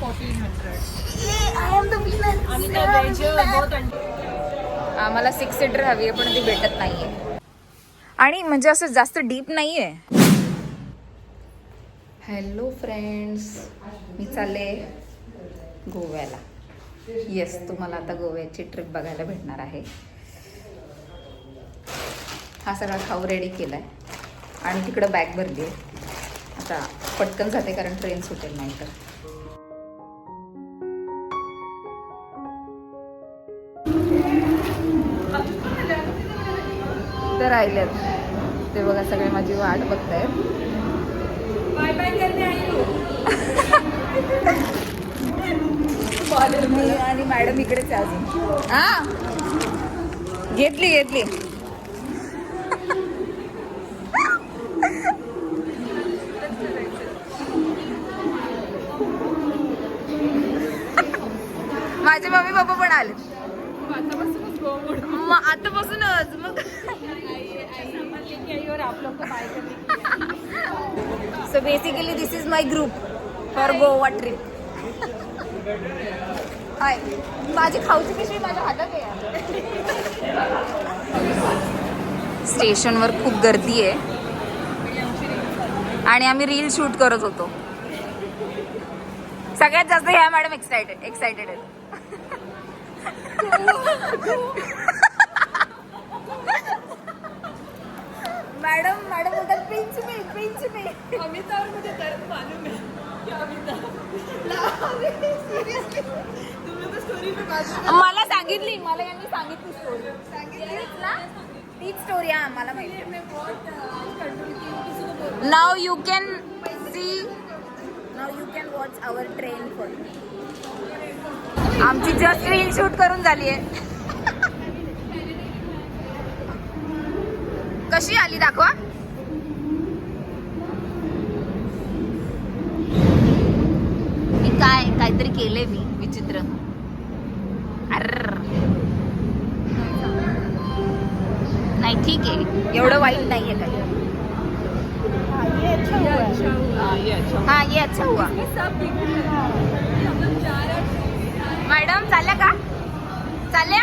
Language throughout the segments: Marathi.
फोर्टीन हंड्रेड आम्हाला सिक्स सीटर हवी आहे पण ती भेटत नाहीये. आणि म्हणजे असं जास्त डीप नाहीये. हॅलो फ्रेंड्स मी चालले गोव्याला. येस तुम्हाला आता गोव्याची ट्रिप बघायला भेटणार आहे. हा सगळा खाऊ रेडी केलाय. आणि तिकडं बॅग भरली आहे. आता पटकन जाते कारण ट्रेन सुटेल नाही तर तर राहिलेत. ते बघा सगळे माझी वाट बघतायत. मी आणि मॅडम इकडेच अजून. हा? घेतली घेतली. माझे मम्मी पप्पा पण आले. मग आतापासूनच मग so basically this is my group for Goa trip hi माझी खाऊची पिशवी माझ्या हातात आहे स्टेशनवर खूप गर्दी आहे. आणि आम्ही रील शूट करत होतो. सगळ्यात जास्त ह्या मॅडम एक्साइटेड एक्साइटेड आहेत. मॅडम मॅडम बोलतात pinch me pinch me Amitabh मुझे दर्द मालूम है कि अमिताभ. तुम्ही तो स्टोरी पे बाजू मला सांगितली मला यांनी सांगितली स्टोरी सांगितलीच ना? तीच स्टोरी आहे मला माहिती. Now you can see now you can watch our train for आमची जस्ट रील शूट करून झाली आहे कशी आली दाखवा. मी काय काहीतरी केले मी विचित्र. नाही ठीक आहे. एवढं वाईट नाहीये काही. हाँ ये अच्छा हुआ. मॅडम चालल्या का? चालल्या?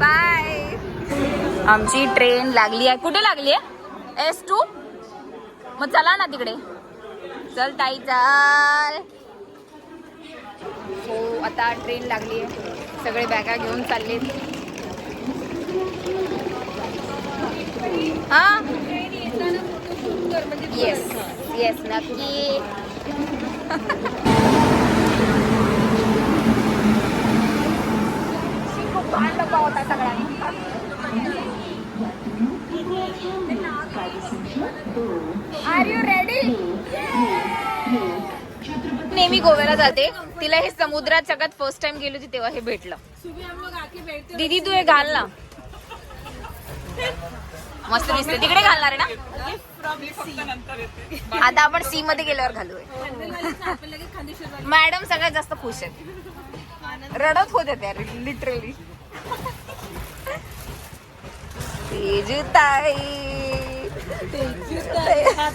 बाय. आमची ट्रेन लागली आहे. कुठे लागली आहे? एस टू मग चला ना तिकडे. चल ताई चाल. हो आता ट्रेन लागली आहे. सगळे बॅगा घेऊन चालले हा? येस येस नक्की. होता सगळ्यांना. आर यू रेडी नेहमी गोव्याला जाते. तिला हे समुद्रात सगळ्यात फर्स्ट टाइम गेली होती तेव्हा हे भेटलं. दीदी तू हे घाल ना. मस्त दिसते. तिकडे घालणार आहे ना? आता आपण सी मध्ये गेल्यावर घालू आपण लगेच खांदेश्वर वाले मॅडम सगळ्यात जास्त खुश आहेत. रडत होते त्या लिटरली तेजताई तेजताई. हाथ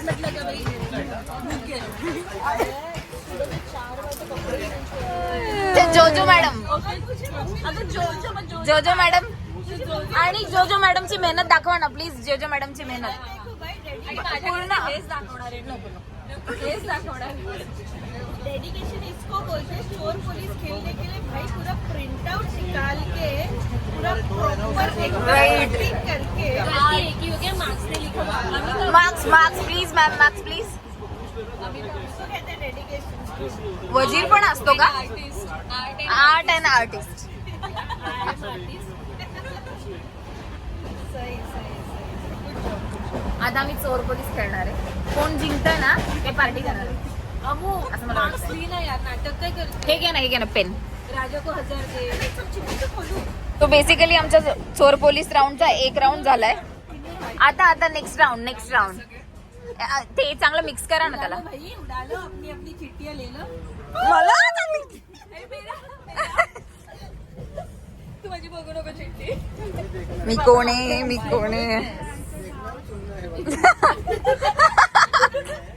ते जोजो मॅडम. आता जोजो मॅडम. आणि जोजो मॅडमची मेहनत दाखवा ना प्लीज जोजो मॅडमची मेहनत. पूर्ण. हेच दाखवणार डेडिकेशन इसको बोलते हैं चोर पुलिस खेलने के लिए भाई पूरा प्रिंट आउट निकाल के पूरा प्रॉपर. करके। एक ही हो गया मार्क्स ने लिखा अभी marks marks please ma'am marks please हैं डेडिकेशन वजीर पण असतो का? आर्ट अँड आर्टिस्ट सही सही आता आम्ही चोर पोलीस खेळणार आहे. कोण जिंकतंय ना ते पार्टी करणार आहे. अमू असं मला मार्क्स वाटतं. ली ना यार नाटक काय करते हे घे ना हे घे ना पेन. राजा को हजार दे. सब चिपकून बोलू तो बेसिकली आमचा चोर पोलीस राऊंडचा एक राऊंड झालाय. आता आता नेक्स्ट राऊंड नेक्स्ट राऊंड ते चांगलं मिक्स करा ना त्याला. भाई उड़ा लो अपनी अपनी चिट्टियां ले लो मला? ए, मेरा मेरा. तू माझी बघू नको चिट्टी मी कोण आहे? मी कोण आहे?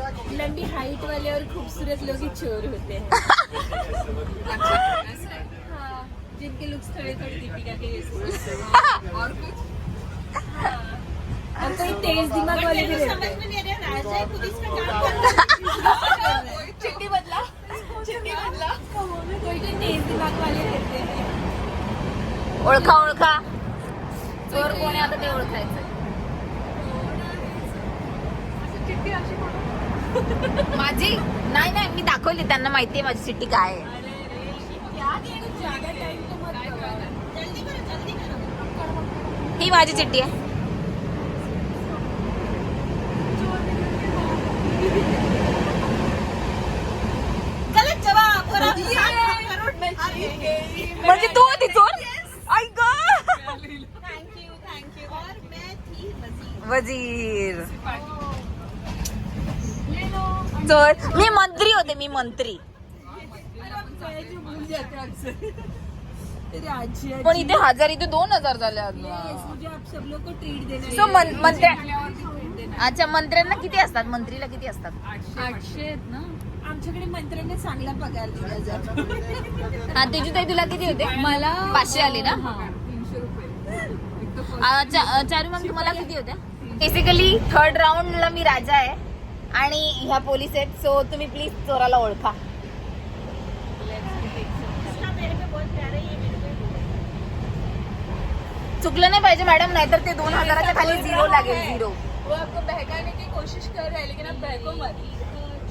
लंबी हाइट वाले और खूबसूरत लोग ही चोर होते. हैं हाँ, जिनके लुक्स थोड़े थोड़े दीपिका के जैसे और कुछ? और कोई तेज दिमाग वाले भी समझ में नहीं आ रहा राजा है पुलिस का काम चिट्ठी बदला. चिट्ठी बदला. कोई कोई तेज दिमाग वाले रहते हैं. ओळखा ओळखा. चोर कोण आहे? आता ते ओळखायचं माझी नाही नाही मी दाखवली त्यांना माहिती आहे माझी सिटी काय आहे. ही माझी चिट्टी आहे. म्हणजे तू होती चोर मी मंत्री होते मी मंत्री. पण इथे हजार इथे दोन हजार झाले सो मंत्र्या अच्छा मंत्र्यांना किती असतात? मंत्रीला किती असतात? आठशे ना आमच्याकडे मंत्र्यांना चांगला पगार दिला जातो. हा तुझी ताई तुला किती होते? मला पाचशे आले ना? आ, चा- चारू मॅम तुम्हाला किती होत्या बेसिकली थर्ड राऊंडला मी राजा आहे. आणि ह्या पोलीस आहेत सो तुम्ही प्लीज चोराला ओळखा. चुकलं नाही पाहिजे मॅडम नाहीतर ते दोन हजाराच्या खाली झिरो लागेल झिरो वो आपको बहकाने की कोशिश कर रहा है लेकिन आप बहको मत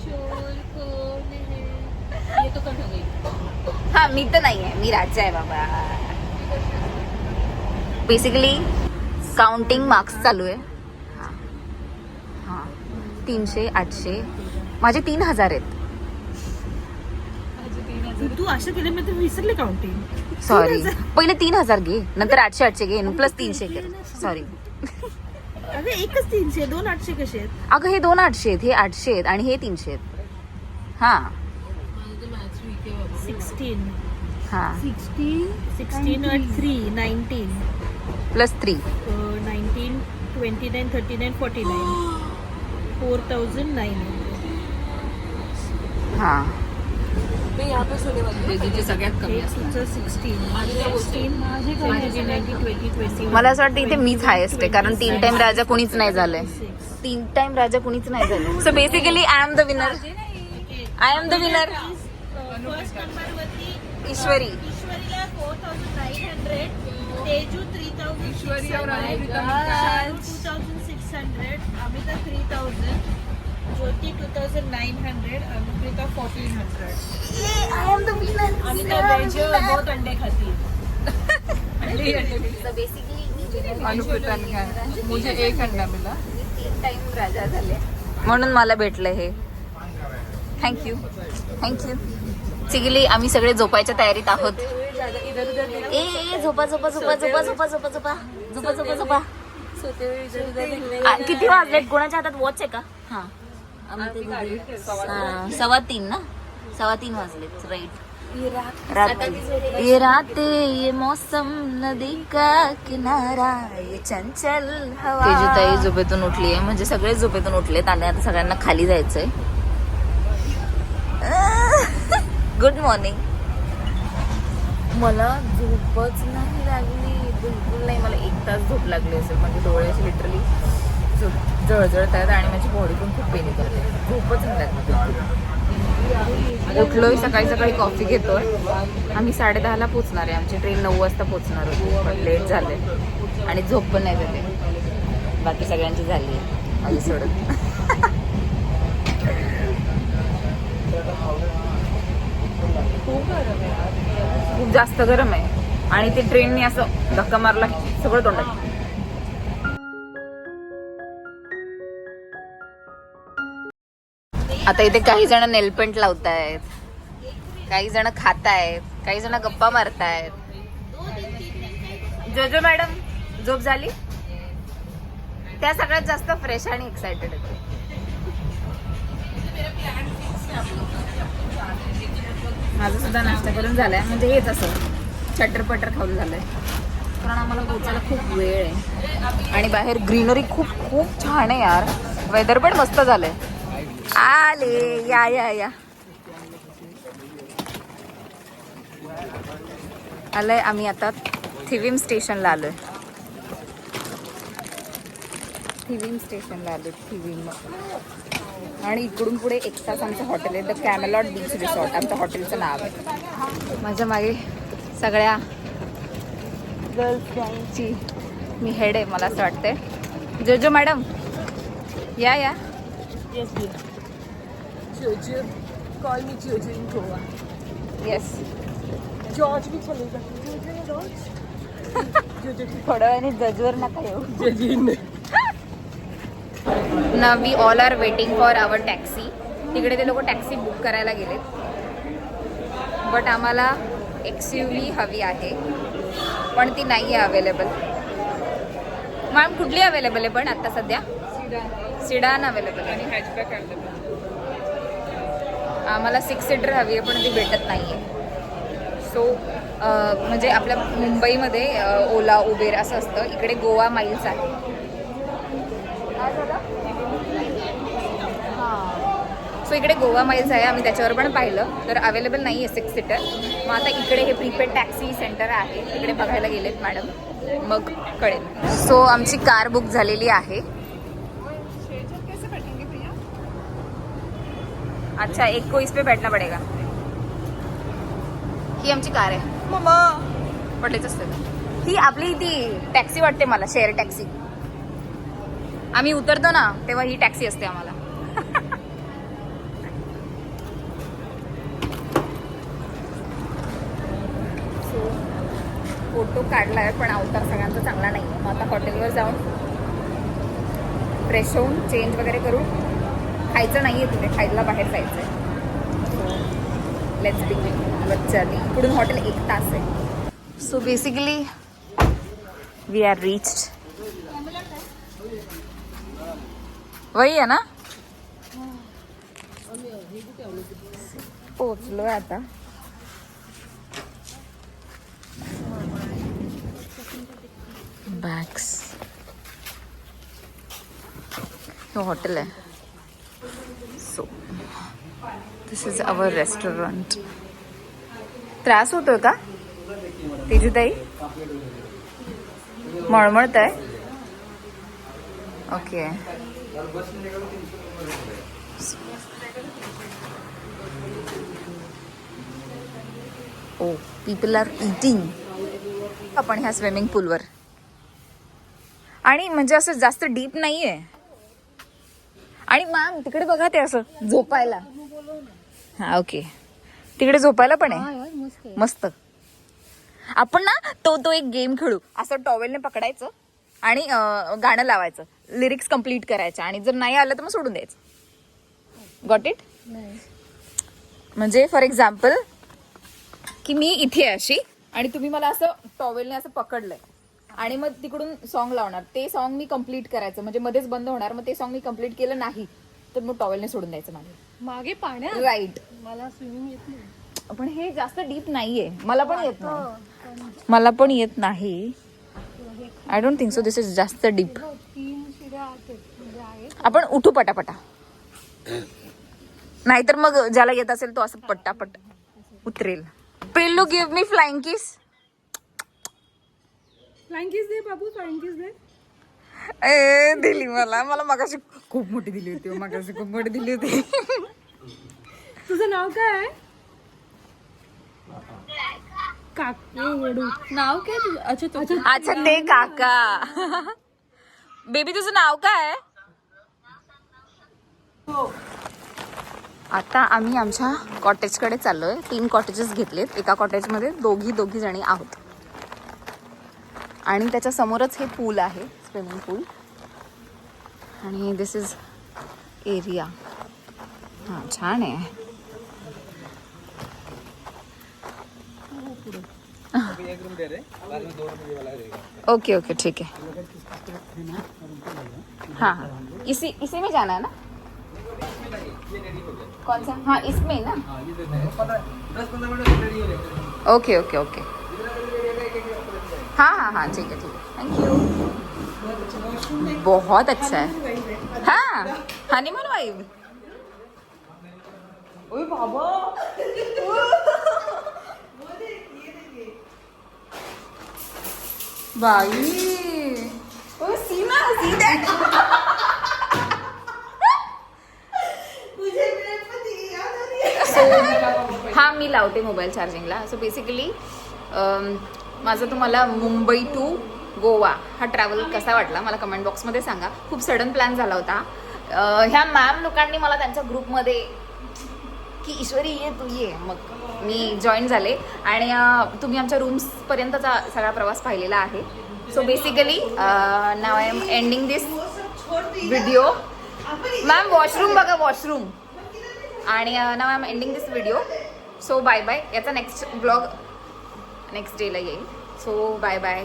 चोर कौन है ये तो कट हो गई हा मी तर नाही आहे मी राजा आहे बाबा. बेसिकली काउंटिंग मार्क्स चालू आहे. तीनशे आठशे. माझे तीन हजार आहेत. तू असं केलं मी तर विसरले काउंटिंग सॉरी पहिले तीन हजार घे नंतर आठशे आठशे घे प्लस तीनशे घे सॉरी अरे एकच तीनशे दोन आठशे कसे आहेत? अगं हे दोन आठशे आहेत हे आठशे आहेत आणि हे तीनशे आहेत. हा. सिक्स्टीन हा. Sixteen sixteen three nineteen plus three nineteen twenty nine thirty nine forty nine four thousand hundred. हा. ट्वेंटी मला असं वाटतं इथे मीच हायेस्ट आहे कारण तीन टाइम राजा कुणीच नाही झालंय. तीन टाइम राजा कुणीच नाही झालं so basically I am the winner I am the winner first number वरती Ishwari. ईश्वरीला nine hundred Amruta two thousand six hundred Amita three thousand Jyoti two thousand nine hundred Anuprita fourteen hundred Amita veg बहुत अंडे खाती. है बेसिकली खाया. मुझे एक अंडा मिला. तीन टाइम राजा झाले. म्हणून मला भेटलं हे. थँक्यू थँक्यू सिगली आम्ही सगळे झोपायच्या तयारीत आहोत. ए ए झोपा झोपा झोपा झोपा झोपा झोपा झोपा झोपा झोपा झोपा. आ, किती वाजलेत कोणाच्या हातात वॉच आहे का? हा. हा, सव्वा तीन ना? सव्वा तीन वाजलेत राईट रात. ये राते ये मौसम नदी का किनारा ये चंचल हवा. तेजूताई झोपेतून उठली आहे म्हणजे सगळे झोपेतून उठलेत. आणि आता सगळ्यांना खाली जायचंय. गुड मॉर्निंग मला झोपच नाही लागली. बिलकुल नाही मला एक तास झोप लागली असेल. म्हणजे डोळे असे लिटरली जळजळत आहेत आणि माझी बॉडी पण खूप पेनी करते झोपच नाही उठलोय सकाळी सकाळी कॉफी घेतोय. आम्ही साडे दहाला पोचणार आहे. आमची ट्रेन नऊ वाजता पोचणार होती पण लेट झाले आणि झोप पण नाही झाली. बाकी सगळ्यांची झाली आहे. माझी सोडत खूप जास्त गरम आहे. आणि ते ट्रेनने असं धक्का मारला की सगळं तोंडात. आता इथे काही जण नेलपेंट लावतायत. काही जण खातायत. काही जण गप्पा मारतायत. जोजो मॅडम झोप झाली? त्या सगळ्यात जास्त फ्रेश आणि एक्साइटेड होते माझा सुद्धा नाश्ता करून झालाय. म्हणजे हेच असं. चटरपटर खाऊन झालंय. कारण आम्हाला पोचायला खूप वेळ आहे. आणि बाहेर ग्रीनरी खूप खूप छान आहे यार. वेदर पण मस्त झालंय. आले या या या. आलंय आम्ही आता थिविम स्टेशनला आलोय. थिविम स्टेशनला आलो थिविम. आणि इकडून पुढे एक तास आमचं हॉटेल आहे द कॅमेलॉट बीच रिसॉर्ट आमच्या हॉटेलचं नाव आहे. माझ्या मागे सगळ्या गर्ल्स गँगची मी हेड आहे मला असं वाटतंय. जो जो मॅडम या या. जोजो कॉल मी जोजो इन गोवा येस जॉर्ज भी चलेगा जोजो ने जॉर्ज जोजो थोड्या वेळाने जजवर नका येऊ. जोजो ने ना we all are waiting for our taxi तिकडे ते लोक टॅक्सी बुक करायला गेलेत. बट आम्हाला एक्स यू व्ही हवी आहे पण ती नाही आहे अवेलेबल मॅम कुठली अवेलेबल आहे पण आता सध्या? सीडा सिडान अवेलेबल आणि आहे हॅचबॅक आणलं आम्हाला सिक्स सीटर हवी आहे पण ती भेटत नाही आहे सो म्हणजे आपल्या मुंबईमध्ये ओला उबेर असं असतं. इकडे गोवा माईल्स आहे. सो इकडे गोवा माईल्स आहे आम्ही त्याच्यावर पण पाहिलं. तर अवेलेबल नाही आहे सिक्स सीटर मग आता इकडे हे प्रीपेड टॅक्सी सेंटर आहे. तिकडे बघायला गेलेत मॅडम मग कळेल. सो आमची कार बुक झालेली आहे. अच्छा एक को इस पे बैठना पडेगा. ही आमची कार आहे. मम्मा! पडलेच असतं. ही आपली ती टॅक्सी वाटते मला शेअर टॅक्सी आम्ही उतरतो ना तेव्हा ही टॅक्सी असते आम्हाला. फोटो काढला आहे पण अवतार सगळ्यांचा चांगला नाही आहे मग आता हॉटेलवर जाऊन फ्रेश होऊन चेंज वगैरे करून खायचं नाही आहे तिथे खायला बाहेर जायचं आहे लेट्स बिगिन जर्नी इकडून हॉटेल एक तास आहे. So basically we are reached वही आहे ना? पोचलो आता. बॅग्स हे हॉटेल आहे so this is our restaurant त्रास होतोय का? तेजूताई? मळमळत आहे? Okay oh people are eating आपण ह्या स्विमिंग पूलवर आणि म्हणजे असं जास्त डीप नाही आहे आणि मॅम तिकडे बघा ते असं झोपायला. हा ओके. तिकडे झोपायला पण आहे. मस्त आपण ना तो तो एक गेम खेळू. असं टॉवेलने पकडायचं आणि गाणं लावायचं. लिरिक्स कंप्लीट करायच्या. आणि जर नाही आलं तर मग सोडून द्यायचं. गॉट इट म्हणजे फॉर एक्झाम्पल की मी इथे अशी आणि तुम्ही मला असं टॉवेलने असं पकडलंय. आणि मग तिकडून सॉन्ग लावणार. ते सॉन्ग मी कंप्लीट करायचं. म्हणजे मध्येच बंद होणार. मग ते सॉन्ग मी कंप्लीट केलं नाही तर मग टॉवेलने सोडून द्यायचं मागे. मागे पाण्यात? राईट मला स्विमिंग येत नाही. पण हे जास्त डीप नाहीये. मला पण येत नाही. मला पण येत नाही. I don't think so this is जास्त डीप तीन शिड्या आहेत. म्हणजे आहेत. आपण उठू पटापटा. नाहीतर मग ज्याला येत असेल तो असं पट्टापट उतरेल. पिल्लू गिव्ह मी फ्लाइंग किस फ्लँकीज दे बाबू फ्लँकीज दे. ए दिली मला. मला मगाशी खूप मोठी दिली होती मगाशी खूप मोठी दिली होती. तुझं नाव काय आहे? काक नाव काय तुझं? अच्छा तुझं अच्छा ते काका. बेबी तुझं नाव काय आता आम्ही आमच्या कॉटेजकडे चाललोय. तीन कॉटेजेस घेतलेत. एका कॉटेजमध्ये दोघी दोघी जणी आहोत. आणि त्याच्या समोरच हे पूल आहे स्विमिंग पूल. आणि दिस इज एरिया हां छान आहे. ओके ओके ठीक है हाँ हाँ. इसी इसी में जाना है ना? कौन सा? हाँ इसमें ना? ओके ओके ओके हैं पंद्रह दस पंद्रह मिनट में रेडी हो जाएगा ओके ओके ओके हाँ हाँ हाँ ठीक है ठीक है थैंक यू बहुत अच्छा है हाँ हनीमून वाइब ओए बाबा बाई ओ सीमा सीधा सो हा मी लावते मोबाईल चार्जिंगला सो बेसिकली माझं तुम्हाला मुंबई टू गोवा हा ट्रॅव्हल कसा वाटला मला कमेंट बॉक्समध्ये सांगा. खूप सडन प्लॅन झाला होता. ह्या मॅम लोकांनी मला त्यांच्या ग्रुपमध्ये की ईश्वरी ये तू ये. मग मी जॉईन झाले. आणि तुम्ही आमच्या रूम्सपर्यंतचा सगळा प्रवास पाहिलेला आहे. So basically now I am ending this video ma'am washroom बघा वॉशरूम आणि now I am ending this video so bye bye याचा नेक्स्ट ब्लॉग नेक्स्ट डेला येईल. So bye bye